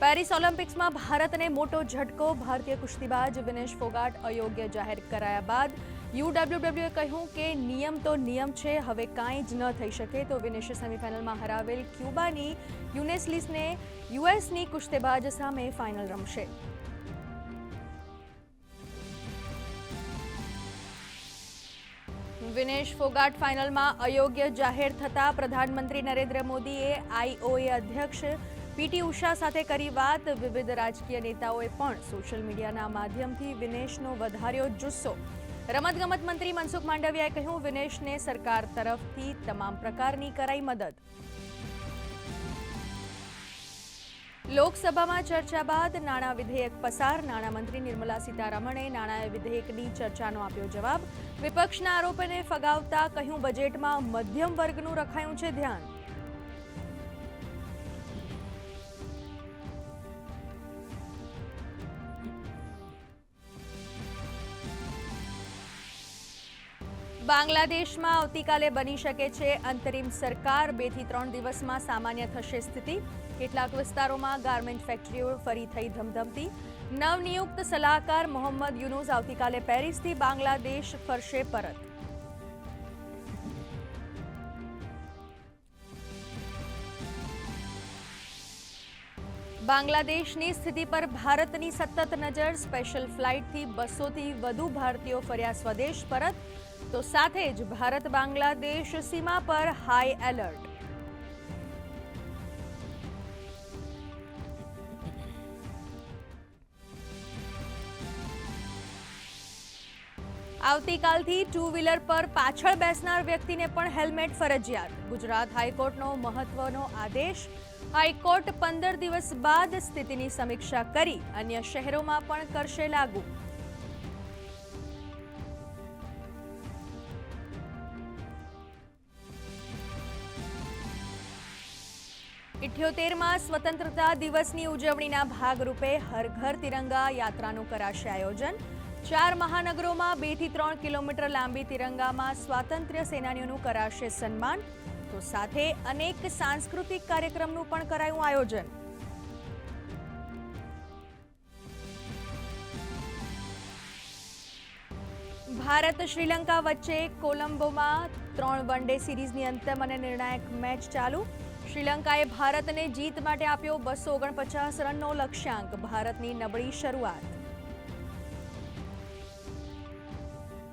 Paris ઓલિમ્પિક્સમાં ભારતને મોટો ઝટકો, ભારતીય કુસ્તીબાજ વિનેશ ફોગાટ અયોગ્ય જાહેર કરાયા બાદ યુડબ્લ્યુડબ્લ્યુએ કહ્યું કે નિયમ તો નિયમ છે, હવે કાંઈ જ ન થઈ શકે તો વિનેશે સેમિફાઇનલમાં હરાવેલ ક્યુબાની યુનેસ્લિસને યુએસની કુસ્તીબાજ સામે ફાઇનલ રમશે. વિનેશ ફોગાટ ફાઇનલમાં અયોગ્ય જાહેર થતા પ્રધાનમંત્રી નરેન્દ્ર મોદીએ આઈઓએ અધ્યક્ષ પીટી ઉષા સાથે કરી વાત. વિવિધ રાજકીય નેતાઓએ પણ સોશિયલ મીડિયાના માધ્યમથી વિનેશનો વધાર્યો જુસ્સો. રમતગમત મંત્રી મનસુખ માંડવિયાએ કહ્યું, વિનેશને સરકાર તરફથી તમામ પ્રકારની કરાઈ મદદ. લોકસભામાં ચર્ચા બાદ નાણાં વિધેયક પસાર. નાણામંત્રી નિર્મલા સીતારમણે નાણાં વિધેયકની ચર્ચાનો આપ્યો જવાબ. વિપક્ષના આરોપને ફગાવતા કહ્યું, બજેટમાં મધ્યમ વર્ગનું રખાયું છે ધ્યાન. બાંગ્લાદેશમાં આવતીકાલે બની શકે છે અંતરિમ સરકાર. બેથી ત્રણ દિવસમાં સામાન્ય થશે સ્થિતિ. કેટલાક વિસ્તારોમાં ગાર્મેન્ટ ફેક્ટરીઓ ફરી થઈ ધમધમતી. નવનિયુક્ત સલાહકાર મોહમ્મદ યુનુસ આવતીકાલે પેરિસથી બાંગ્લાદેશ ફરશે પરત. બાંગ્લાદેશની સ્થિતિ પર ભારતની સતત નજર. સ્પેશિયલ ફ્લાઇટથી બસોથી વધુ ભારતીયો ફર્યા સ્વદેશ પરત. તો સાથે જ ભારત બાંગ્લાદેશ સીમા પર હાઈ એલર્ટ આવતીકાલથી ટુ વ્હીલર પર પાછળ બેસનાર વ્યક્તિને પણ હેલ્મેટ ફરજિયાત. ગુજરાત હાઈકોર્ટનો મહત્વનો આદેશ. હાઈકોર્ટ પંદર દિવસ બાદ સ્થિતિની સમીક્ષા કરી, અન્ય શહેરોમાં પણ કરશે લાગુ. ઇઠ્યોતેરમાં સ્વતંત્રતા દિવસની ઉજવણીના ભાગરૂપે હર ઘર તિરંગા યાત્રાનું કરાશે આયોજન. ચાર મહાનગરોમાં બેથી ત્રણ કિલોમીટર લાંબી તિરંગામાં સ્વાતંત્ર્ય સેનાનીઓનું કરાશે સન્માન. તો સાથે અનેક સાંસ્કૃતિક કાર્યક્રમનું પણ કરાયું આયોજન. ભારત શ્રીલંકા વચ્ચે કોલંબોમાં ત્રણ વન ડે સિરીઝની અંતિમ અને નિર્ણાયક મેચ ચાલુ. શ્રીલંકાએ ભારતને જીત માટે આપ્યો બસો ઓગણપચાસ રનનો લક્ષ્યાંક. ભારતની નબળી શરૂઆત.